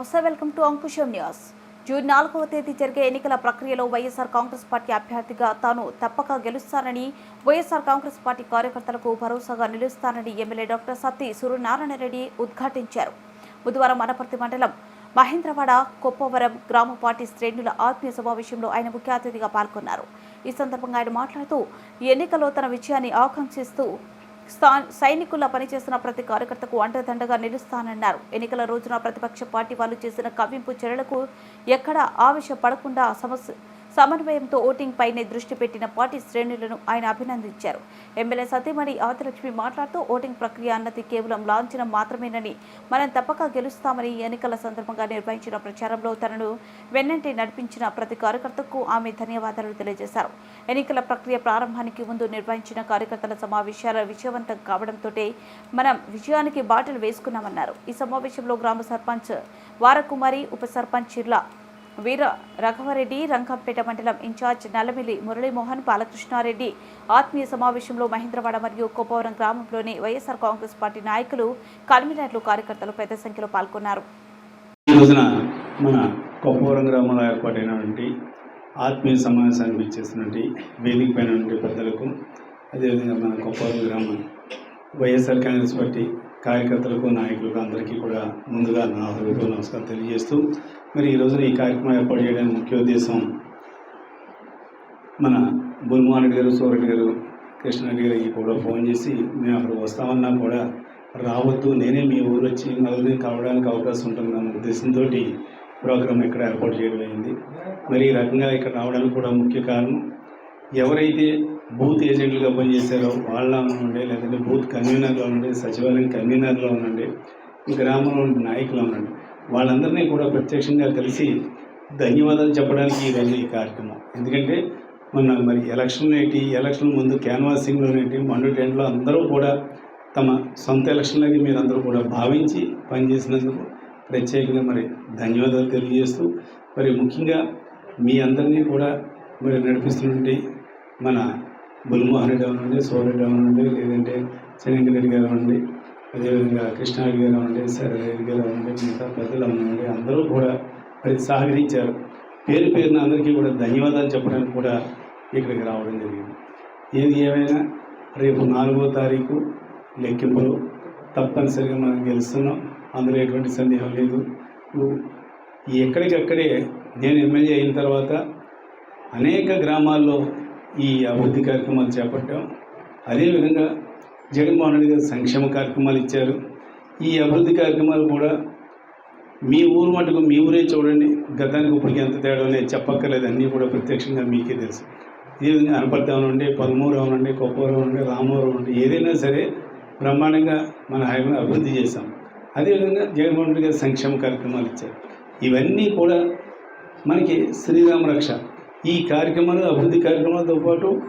నమస్తే welcome to Ankusham news. June నాలుగవ తేదీ జరిగే ఎన్నికల ప్రక్రియలో వైఎస్ఆర్ కాంగ్రెస్ పార్టీ అభ్యర్థిగా తాను తప్పక గెలుస్తానని వైఎస్ఆర్ కాంగ్రెస్ పార్టీ కార్యకర్తలకు భరోసాగా నిలుస్తానని ఎమ్మెల్యే డాక్టర్ సత్తి సూర్యనారాయణ రెడ్డి ఉద్ఘాటించారు. బుధవారం అనపర్తి మండలం మహేంద్రవాడ కొప్పవరం గ్రామ పార్టీ శ్రేణుల ఆత్మీయ సమావేశంలో ఆయన ముఖ్య అతిథిగా పాల్గొన్నారు. ఈ సందర్భంగా ఆయన మాట్లాడుతూ ఈ ఎన్నికలో తన విజయాన్ని ఆకాంక్షిస్తూ సైనికుల పనిచేసిన ప్రతి కార్యకర్తకు అండదండగా నిలుస్తానన్నారు. ఎన్నికల రోజున ప్రతిపక్ష పార్టీ వాళ్ళు చేసిన కవ్వింపు చర్యలకు ఎక్కడా ఆవేశపడకుండా సమస్య సమన్వయంతో ఓటింగ్ పైనే దృష్టి పెట్టిన పార్టీ శ్రేణులను ఆయన అభినందించారు. ఎమ్మెల్యే సతీమణి ఆదిలక్ష్మి మాట్లాడుతూ ఓటింగ్ ప్రక్రియ అన్నది కేవలం లాంఛనం మాత్రమేనని మనం తప్పక గెలుస్తామని ఈ ఎన్నికల సందర్భంగా నిర్వహించిన ప్రచారంలో తనను వెన్నంటే నడిపించిన ప్రతి కార్యకర్తకు ఆమె ధన్యవాదాలు తెలియజేశారు. ఎన్నికల ప్రక్రియ ప్రారంభానికి ముందు నిర్వహించిన కార్యకర్తల సమావేశాల విజయవంతం కావడంతో మనం విజయానికి బాటలు వేసుకున్నామన్నారు. ఈ సమావేశంలో గ్రామ సర్పంచ్ వారకుమారి ఉప సర్పంచ్ చిర్ల వీర రఘవరెడ్డి రంగంపేట మండలం ఇన్ఛార్జ్ నల్లమిల్లి మురళీమోహన్ బాలకృష్ణారెడ్డి ఆత్మీయ సమావేశంలో మహేంద్రవాడ మరియు కోపవరం గ్రామంలోని వైఎస్ఆర్ కాంగ్రెస్ పార్టీ నాయకులు కన్వీనర్లు కార్యకర్తలు పెద్ద సంఖ్యలో పాల్గొన్నారు. మన కొప్పవరం గ్రామంలో ఏర్పాటైనటువంటి ఆత్మీయ సమావేశానికి ఇచ్చేసినటువంటి వేదిక పైన పెద్దలకు అదేవిధంగా మన కొప్పవరం గ్రామం వైఎస్ఆర్ కాంగ్రెస్ పార్టీ కార్యకర్తలకు నాయకులకు అందరికీ కూడా ముందుగా నా హృదయపూర్వ నమస్కారం తెలియజేస్తూ మరి ఈ రోజున ఈ కార్యక్రమం ఏర్పాటు చేయడానికి ముఖ్య ఉద్దేశం మన బుల్మోహన్ రెడ్డి గారు సూరెడ్డి గారు కృష్ణారెడ్డి గారికి కూడా ఫోన్ చేసి మేము అక్కడ వస్తామన్నా కూడా రావద్దు నేనే మీ ఊరు వచ్చి నలుగురిని కలవడానికి అవకాశం ఉంటుందన్న ఉద్దేశంతో ప్రోగ్రామ్ ఇక్కడ ఏర్పాటు చేయడం అయింది. మరి ఈ రకంగా ఇక్కడ రావడానికి కూడా ముఖ్య కారణం ఎవరైతే బూత్ ఏజెంట్లుగా పనిచేశారో వాళ్ళ ఉండే లేదంటే బూత్ కన్వీనర్లో ఉండే సచివాలయం కన్వీనర్లో ఉండండి గ్రామంలో ఉండే నాయకులు ఉండండి వాళ్ళందరినీ కూడా ప్రత్యక్షంగా కలిసి ధన్యవాదాలు చెప్పడానికి ఇవన్నీ ఈ కార్యక్రమం. ఎందుకంటే మొన్న మరి ఎలక్షన్ ఏంటి ఎలక్షన్ ముందు క్యాన్వాసింగ్లోనేంటి మండు టెంట్లో అందరూ కూడా తమ సొంత ఎలక్షన్లకి మీరందరూ కూడా భావించి పనిచేసినందుకు ప్రత్యేకంగా మరి ధన్యవాదాలు తెలియజేస్తూ మరి ముఖ్యంగా మీ అందరినీ కూడా మరి నడిపిస్తున్నటువంటి మన బుల్మోహన్ రెడ్డి అవనండి సోరెడ్డి అవనండి లేదంటే శనింకర్ గారు అవ్వండి అదేవిధంగా కృష్ణారెడ్డి గారు ఉండే రెడ్డి గారు అవ్వండి మిగతా పెద్దలు అవ్వండి అందరూ కూడా మరి సహకరించారు. పేరు పేరున అందరికీ కూడా ధన్యవాదాలు చెప్పడానికి కూడా ఇక్కడికి రావడం జరిగింది. ఏది ఏమైనా రేపు నాలుగో తారీఖు లెక్కింపులు తప్పనిసరిగా మనం గెలుస్తున్నాం. అందులో ఎటువంటి సందేహం లేదు. ఎక్కడికక్కడే నేను ఎమ్మెల్యే అయిన తర్వాత అనేక గ్రామాల్లో ఈ అభివృద్ధి కార్యక్రమాలు చేపట్టాం. అదేవిధంగా జగన్మోహన్ రెడ్డి గారు సంక్షేమ కార్యక్రమాలు ఇచ్చారు. ఈ అభివృద్ధి కార్యక్రమాలు కూడా మీ ఊరు మటుకు మీ ఊరే చూడండి. గతానికి ఇప్పటికి ఎంత తేడా అనేది చెప్పక్కర్లేదు. అన్నీ కూడా ప్రత్యక్షంగా మీకే తెలుసు. ఈ విధంగా అనపర్తి అవనండి పదమూరు అవనండి కొప్పవరం అవనండి రామవరం అవనండి ఏదైనా సరే బ్రహ్మాండంగా మన హైవే అభివృద్ధి చేశాం. అదేవిధంగా జగన్మోహన్ రెడ్డి గారు సంక్షేమ కార్యక్రమాలు ఇచ్చారు. ఇవన్నీ కూడా మనకి శ్రీరామ రక్ష. ఈ కార్యక్రమాలు అభివృద్ధి కార్యక్రమాలతో పాటు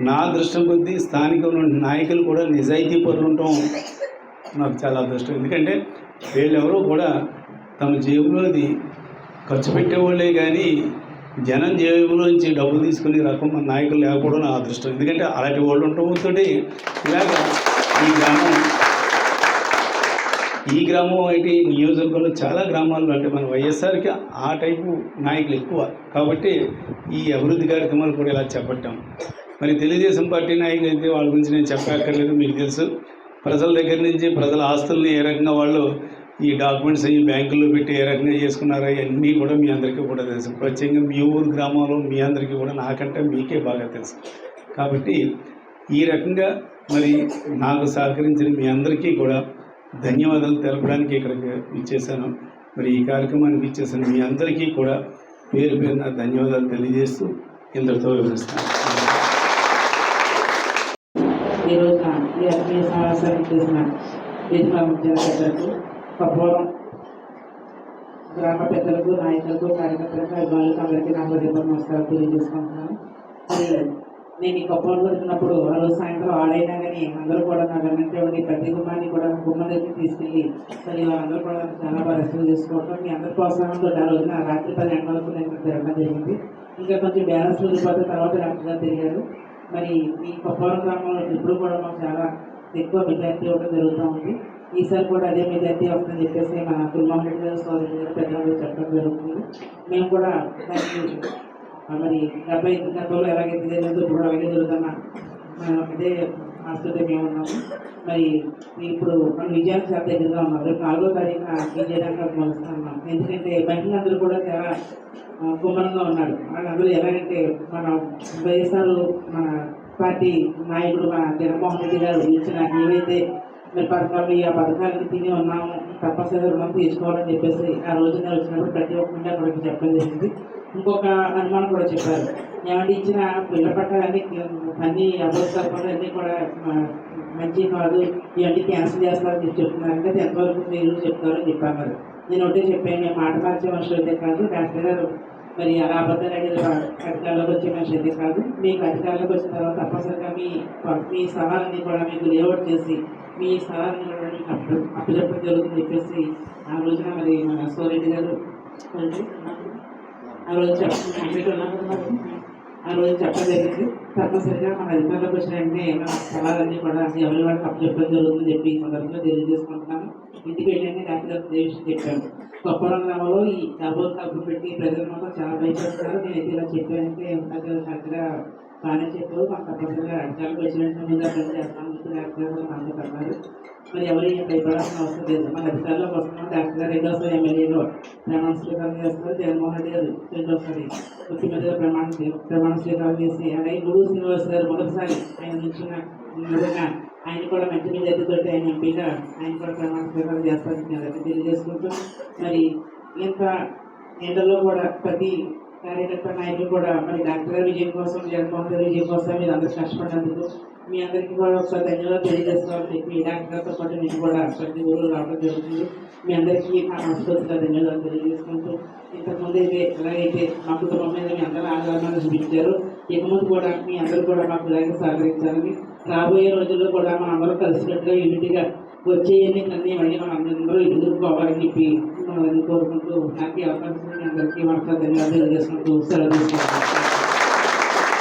నా అదృష్టం కొద్దీ స్థానిక నాయకులు కూడా నిజాయితీ పరులు ఉండటం నాకు చాలా అదృష్టం. ఎందుకంటే వీళ్ళెవరూ కూడా తమ జేబులోది ఖర్చు పెట్టేవాళ్ళే కానీ జనం జేబులోంచి డబ్బులు తీసుకునే రకం మన నాయకులు లేకపోవడం నా అదృష్టం. ఎందుకంటే అలాంటి వాళ్ళు ఉండటంతో ఇలాగ ఈ గ్రామం ఈ గ్రామం అయితే నియోజకవర్గంలో చాలా గ్రామాల్లో అంటే మన వైఎస్ఆర్కి ఆ టైపు నాయకులు ఎక్కువ. కాబట్టి ఈ అభివృద్ధి కార్యక్రమాలు కూడా ఇలా చేపట్టాం. మరి తెలుగుదేశం పార్టీ నాయకులు అయితే వాళ్ళ గురించి నేను చెప్పక్కర్లేదు మీకు తెలుసు. ప్రజల దగ్గర నుంచి ప్రజల ఆస్తుల్ని ఏ రకంగా వాళ్ళు ఈ డాక్యుమెంట్స్ అవి బ్యాంకుల్లో పెట్టి ఏ రకంగా చేసుకున్నారో అవన్నీ కూడా మీ అందరికీ కూడా తెలుసు. ప్రత్యేకంగా మీ ఊరు గ్రామంలో మీ అందరికీ కూడా నాకంటే మీకే బాగా తెలుసు. కాబట్టి ఈ రకంగా మరి నాకు సహకరించిన మీ అందరికీ కూడా ధన్యవాదాలు తెలపడానికి ఇక్కడికి ఇచ్చేసాను మరి ఈ కార్యక్రమానికి ఇచ్చేసాను మీ అందరికీ కూడా పేరు పేరున ధన్యవాదాలు తెలియజేస్తూ ఇంతటితో వివరిస్తాను. ఈ రోజున ఈ ఆత్మీయ సమావేశానికి చేసిన వేదిక ముఖ్య పెద్దలకు గ్రామ పెద్దలకు నాయకులకు కార్యకర్తలకు అభిమానులకు అందరికీ నా హృదయపూర్వక నమస్కారం తెలియజేసుకుంటున్నాను. నేను ఈ కపోరం వచ్చినప్పుడు ఆ రోజు సాయంత్రం ఆడైనా కానీ అందరూ కూడా నా వెనంటే ఉండి ప్రతి గుమ్మాన్ని కూడా గుమ్మ దగ్గరికి తీసుకెళ్ళి మరి వాళ్ళందరూ కూడా చాలా బాగా రెస్పాన్స్ చేసుకోవడం మీ అందరి ప్రోత్సాహంతో ఆ రోజున రాత్రి పది గంటల వరకు నేను తిరగడం జరిగింది. ఇంకా కొంచెం బ్యాలెన్స్ వెళ్ళిపోతే తర్వాత డాక్టర్ గారు తిరిగారు. మరి ఈ కొప్పవరం గ్రామంలో ఇప్పుడు కూడా మాకు చాలా ఎక్కువ మెజార్టీ ఇవ్వడం జరుగుతూ ఉంది. ఈసారి కూడా అదే మెజార్టీ వస్తుందని చెప్పేసి మన కుల్మోహన్ రెడ్డి గారు సోదరి గారు పెద్దలు చెప్పడం జరుగుతుంది. మేము కూడా దానికి మరి డెబ్బై గతంలో ఎలాగైతే జరిగిందో ఇప్పుడు అలాగే జరుగుతున్నా అదే ఆస్తులతో మేము ఉన్నాము. మరి ఇప్పుడు మన విజయానికి చాలా దగ్గరగా ఉన్నారు. రేపు నాలుగో తారీఖున విజయనగరం కలుస్తున్నాం ఎందుకంటే మహిళలందరూ కూడా చాలా ఆ, గుమ్మరంగా ఉన్నారు. వాళ్ళందరూ ఎలాగంటే మన వైఎస్ఆర్ మన పార్టీ నాయకుడు మన జగన్మోహన్ రెడ్డి గారు ఇచ్చిన ఏవైతే మరి పథకాలు ఆ పథకాలకి తిని ఉన్నాము తప్పనిసరిగా రుణం తీసుకోవాలని చెప్పేసి ఆ రోజున వచ్చినప్పుడు ప్రతి ఒక్కరిని అక్కడికి చెప్పడం జరిగింది. ఇంకొక అనుమానం కూడా చెప్పారు. ఏమంటే ఇచ్చిన పిల్ల పట్టాలన్నీ అన్ని అబద్ధాలు అన్నీ కూడా మంచి కాదు. ఇవన్నీ క్యాన్సిల్ చేస్తారని చెప్పి చెప్తున్నారు. ఎంతవరకు మీరు చెప్తారని చెప్పాను మరి. నేను ఒకటే చెప్పాను మేము మాట మార్చే మనుషులైతే కాదు. డాక్టర్ గారు మరి అలా అబద్ధాలు అనేది అధికారంలోకి వచ్చే మనిషి అయితే కాదు. మీకు అధికారంలోకి వచ్చిన తర్వాత తప్పనిసరిగా మీ మీ సవాళ్ళని కూడా మీకు లేఅవుట్ చేసి మీ స్థలాన్ని కూడా మీకు అప్పు అప్పచెప్పడం జరుగుతుందని చెప్పేసి ఆ రోజున మరి మన సోరెడ్డి గారు ఆ రోజు చెప్పడం మీకు ఉన్నాం కదా ఆ రోజు చెప్పడం జరిగింది తప్పనిసరిగా మన అధికారులకు వచ్చిన మన స్థలాలన్నీ కూడా ఎవరి వాళ్ళకి అప్పచెప్పడం జరుగుతుందని చెప్పి ఈ సందర్భంగా తెలియజేసుకుంటున్నాను. ఇంటికి వెళ్ళండి డాక్టర్ విషయం చెప్పాను గొప్పవరం గ్రామంలో ఈ డబుల్ కప్పు పెట్టి ప్రజలు మాత్రం చాలా భయపడుతున్నారు. నేనైతే ఇలా చెప్పానంటే నాకు కరెక్ట్గా బాగానే చెప్పారు మాకు తప్పనిసరిగా అధికారులకు వచ్చినట్టు ముందు అర్థం చేస్తాను. డాక్టర్ గారు మనతో అన్నారు మరి ఎవరు భయపడాల్సిన అవసరం లేదు. మన అధికారులకు వస్తున్నాం. డాక్టర్ గారు రెండోసారి ఎమ్మెల్యేలో ప్రమాణ స్వీకారం చేస్తారు. జగన్మోహన్ రెడ్డి గారు రెండోసారి ముఖ్యమంత్రిగా ప్రమాణ ప్రమాణ స్వీకారం చేసి అలాగే గురువు శ్రీనివాస్ గారు మొదటిసారి ఆయన నుంచి విధంగా ఆయన కూడా మంచి మెజార్టీతో ఆయన ఎంపీగా ఆయన కూడా ప్రమాణ స్వీకారం చేస్తారని తెలియజేసుకుంటూ మరి ఇంత ఎండలో కూడా ప్రతి కార్యకర్త నాయకులు కూడా మరి డాక్టర్ గారి విజయం కోసం జగన్మోహన్ గారి విజయం కోసం మీరు అందరూ కష్టపడినందుకు మీ అందరికీ కూడా ఒకసారి ధన్యవాదాలు తెలియజేస్తామని చెప్పి డాక్టర్ గారితో పాటు మీకు కూడా ప్రతి ఊరు రావడం జరుగుతుంది. మీ అందరికీ నా మనస్ఫూర్తిగా ధన్యవాదాలు తెలియజేసుకుంటూ ఇంతకుముందు అయితే ఎలాగైతే మా కుటుంబం మీద మీ అందరూ ఆదరణ చూపించారు ఇక ముందు కూడా మీ అందరూ కూడా మాకు ఇలాగే సహకరించాలని రాబోయే రోజుల్లో కూడా మా అందరూ కలిసినట్టుగా యూనిటీగా వచ్చే ఎన్నికలన్నీ మళ్ళీ మనం అందరూ ఎదుర్కోవాలని చెప్పి మనం కోరుకుంటూ నాకు అవకాశం అందరికీ మనసు ధన్యవాదాలు తెలియజేసుకుంటూ సెలవు తీసుకుంటాను